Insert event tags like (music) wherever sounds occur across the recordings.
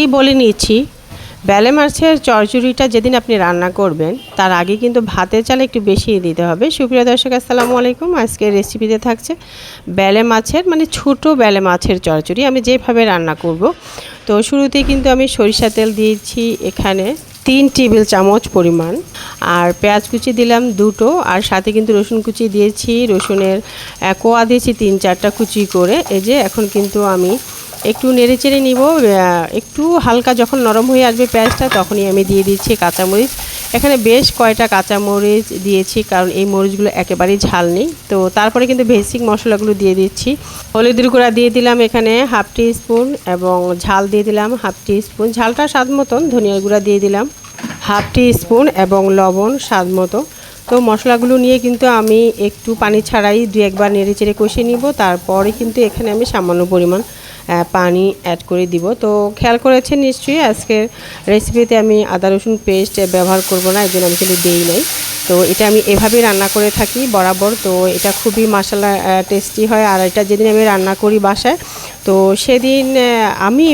এই বলে নিচ্ছি, বেলে মাছের চরচুরিটা যেদিন আপনি রান্না করবেন, তার আগে কিন্তু ভাতের চাল একটু বেশি দিতে হবে। সুপ্রিয় দর্শক, আসসালামু আলাইকুম। আজকে রেসিপিতে থাকছে বেলে মাছের মানে ছোট বেলে মাছের চরচুরি আমি যেভাবে রান্না করব, তো শুরুতেই কিন্তু আমি সরিষা তেল দিয়েছি, এখানে তিন টেবিল চামচ পরিমাণ। আর পেঁয়াজ কুচি দিলাম দুটো, আর সাথে কিন্তু রসুন কুচি দিয়েছি। রসুনের কোয়া দিয়েছি তিন চারটা কুচি করে। এই যে, এখন কিন্তু আমি একটু নেড়ে চেড়ে নিব একটু হালকা যখন নরম হয়ে আসবে পেঁয়াজটা, তখনই আমি দিয়ে দিচ্ছি কাঁচামরিচ। এখানে বেশ কয়টা কাঁচামরিচ দিয়েছি, কারণ এই মরিচগুলো একেবারেই ঝাল নেই। তো তারপরে কিন্তু বেসিক মশলাগুলো দিয়ে দিচ্ছি। হলুদের গুঁড়া দিয়ে দিলাম এখানে হাফ টি স্পুন এবং ঝাল দিয়ে দিলাম হাফ টি স্পুন ঝালটা স্বাদ মতন, ধনিয়ার গুঁড়া দিয়ে দিলাম হাফ টি স্পুন এবং লবণ স্বাদ মতো। তো মশলাগুলো নিয়ে কিন্তু আমি একটু পানি ছাড়াই দু একবার নেড়ে চেড়ে কষিয়ে নিব, তারপরে কিন্তু এখানে আমি সামান্য পরিমাণ পানি অ্যাড করে দিব। তো খেয়াল করেছেন নিশ্চয়ই আজকের রেসিপিতে আমি আদা, রসুন পেস্ট ব্যবহার করব না এই জন্য আমি কিন্তু দেই নাই। তো এটা আমি এভাবেই রান্না করে থাকি বরাবর। তো এটা খুবই মশলা টেস্টি হয়। আর এটা যেদিন আমি রান্না করি বাসায়, তো সেদিন আমি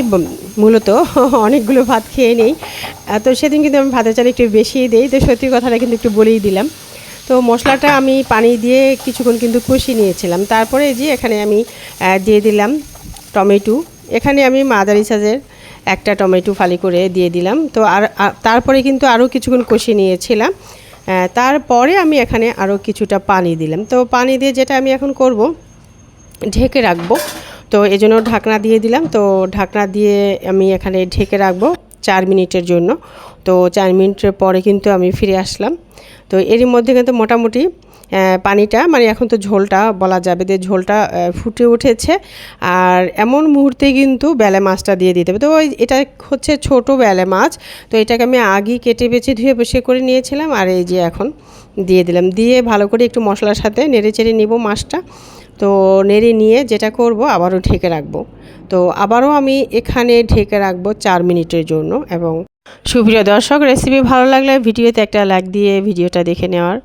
মূলত (laughs) অনেকগুলো ভাত খেয়ে নেই। তো সেদিন কিন্তু আমি ভাতের চাল একটু বেশি দিই। তো সত্যি কথাটা কিন্তু একটু বলেই দিলাম। তো মশলাটা আমি পানি দিয়ে কিছুক্ষণ কিন্তু কষিয়ে নিয়েছিলাম। তারপরে যে এখানে আমি দিয়ে দিলাম টমেটো। এখানে আমি মাদারি সাজের একটা টমেটো ফালি করে দিয়ে দিলাম। তো আর তারপরে কিন্তু আরও কিছুক্ষণ কষিয়ে নিয়েছিলাম। তারপরে আমি এখানে আরও কিছুটা পানি দিলাম। তো পানি দিয়ে যেটা আমি এখন করব, ঢেকে রাখব। তো এই জন্য ঢাকনা দিয়ে দিলাম। তো ঢাকনা দিয়ে আমি এখানে ঢেকে রাখব। চার মিনিটের জন্য। তো চার মিনিটের পরে কিন্তু আমি ফিরে আসলাম। তো এরই মধ্যে কিন্তু মোটামুটি পানিটা মানে এখন তো ঝোলটা বলা যাবে যে ঝোলটা ফুটে উঠেছে। আর এমন মুহূর্তে কিন্তু বেলে মাছটা দিয়ে দিতে হবে। তো ওই, এটা হচ্ছে ছোট বেলে মাছ। তো এটাকে আমি আগেই কেটে বেছে ধুয়ে বসে করে নিয়েছিলাম। আর এই যে এখন দিয়ে দিলাম। দিয়ে ভালো করে একটু মশলার সাথে নেড়ে চেড়ে নিব মাছটা। তো নেড়ে নিয়ে যেটা করব আবারও ঢেকে রাখব। তো আবারও আমি এখানে ঢেকে রাখব চার মিনিটের জন্য এবং সুপ্রিয় দর্শক রেসিপি ভালো লাগলে ভিডিওতে একটা লাইক দিয়ে ভিডিওটা দেখে নেওয়ার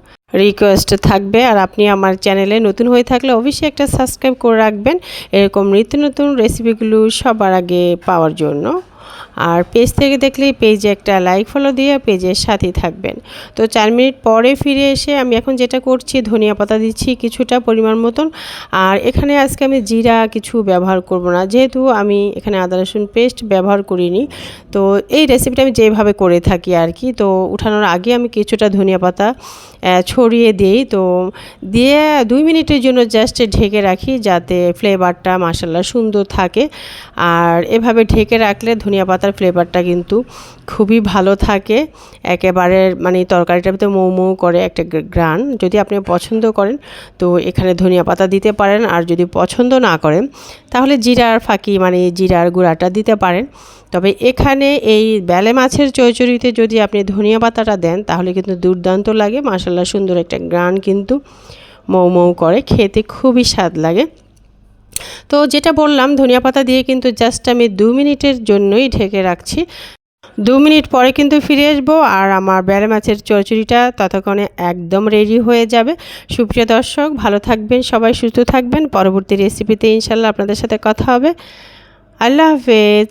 রিকোয়েস্ট থাকবে। আর আপনি আমার চ্যানেলে নতুন হয়ে থাকলে অবশ্যই একটা সাবস্ক্রাইব করে রাখবেন। এরকম নিত্য নতুন রেসিপিগুলো সবার আগে পাওয়ার জন্য। আর পেজ থেকে দেখলেই পেজে একটা লাইক ফলো দিয়ে পেজের সাথেই থাকবেন। তো চার মিনিট পরে ফিরে এসে আমি এখন যেটা করছি, ধনিয়া পাতা দিচ্ছি কিছুটা পরিমাণ মতন। আর এখানে আজকে আমি জিরা কিছু ব্যবহার করব না, যেহেতু আমি এখানে আদা, রসুন পেস্ট ব্যবহার করিনি। তো এই রেসিপিটা আমি যেভাবে করে থাকি আর কি, তো উঠানোর আগে আমি কিছুটা ধনিয়া পাতা ছড়িয়ে দিই। তো দিয়ে দুই মিনিটের জন্য জাস্ট ঢেকে রাখি যাতে ফ্লেভারটা মাসাল্লা সুন্দর থাকে। আর এভাবে ঢেকে রাখলে ধনিয়া পাতার ফ্লেভারটা কিন্তু খুবই ভালো থাকে। একেবারে মানে তরকারিটার ভিতরে মৌ মৌ করে একটা গ্রান। যদি আপনি পছন্দ করেন, তো এখানে ধনিয়া পাতা দিতে পারেন। আর যদি পছন্দ না করেন, তাহলে জিরার ফাঁকি মানে জিরার গুঁড়াটা দিতে পারেন। তবে এখানে এই বেলে মাছের চৌচুরিতে যদি আপনি ধনিয়া পাতাটা দেন, তাহলে কিন্তু দুর্দান্ত লাগে। মাসাল্লা সুন্দর একটা গ্রান কিন্তু মৌ মৌ করে। খেতে খুবই স্বাদ লাগে। তো যেটা বললাম, ধনিয়া পাতা দিয়ে কিন্তু জাস্ট আমি দু মিনিটের জন্যই ঢেকে রাখছি। দু মিনিট পরে কিন্তু ফিরে আসব আর আমার বেড়ে মাছের চচ্চড়িটা ততক্ষণে একদম রেডি হয়ে যাবে। সুপ্রিয় দর্শক, ভালো থাকবেন, সবাই সুস্থ থাকবেন। পরবর্তী রেসিপিতে ইনশাল্লাহ আপনাদের সাথে কথা হবে। আল্লাহ হাফেজ।